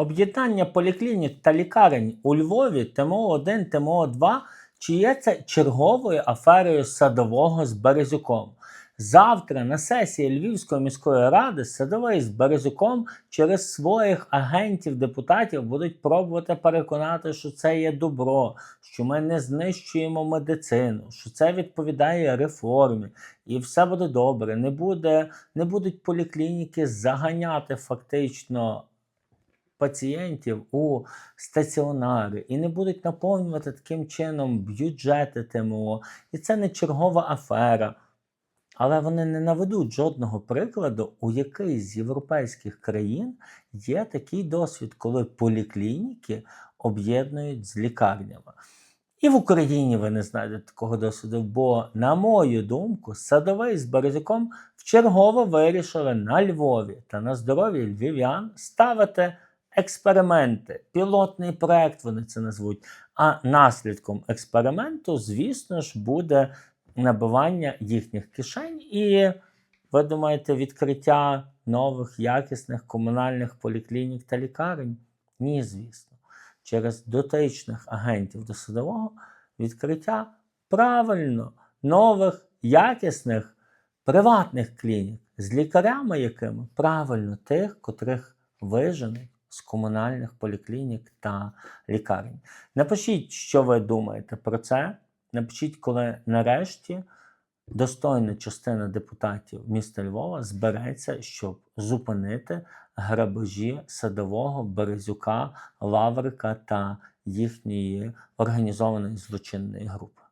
Об'єднання поліклінік та лікарень у Львові ТМО-1, ТМО-2 чи є це черговою аферою садового з Березюком? Завтра на сесії Львівської міської ради садовий з Березюком через своїх агентів-депутатів будуть пробувати переконати, що це є добро, що ми не знищуємо медицину, що це відповідає реформі, і все буде добре. Не, буде, не будуть поліклініки заганяти фактично пацієнтів у стаціонари і не будуть наповнювати таким чином бюджети ТМО. І це не чергова афера. Але вони не наведуть жодного прикладу, у який з європейських країн є такий досвід, коли поліклініки об'єднують з лікарнями. І в Україні ви не знайдете такого досвіду, бо, на мою думку, садовий з Березюком вчергово вирішили на Львові та на здоров'я львів'ян ставити експерименти, пілотний проект вони це назвуть. А наслідком експерименту, звісно ж, буде набивання їхніх кишень і, ви думаєте, відкриття нових якісних комунальних поліклінік та лікарень? Ні, звісно. Через дотичних агентів до судового відкриття правильно нових якісних приватних клінік з лікарями, якими правильно тих, котрих виженуть з комунальних поліклінік та лікарень. Напишіть, що ви думаєте про це. Напишіть, коли нарешті достойна частина депутатів міста Львова збереться, щоб зупинити грабежі садового, Березюка, Лаврика та їхньої організованої злочинної групи.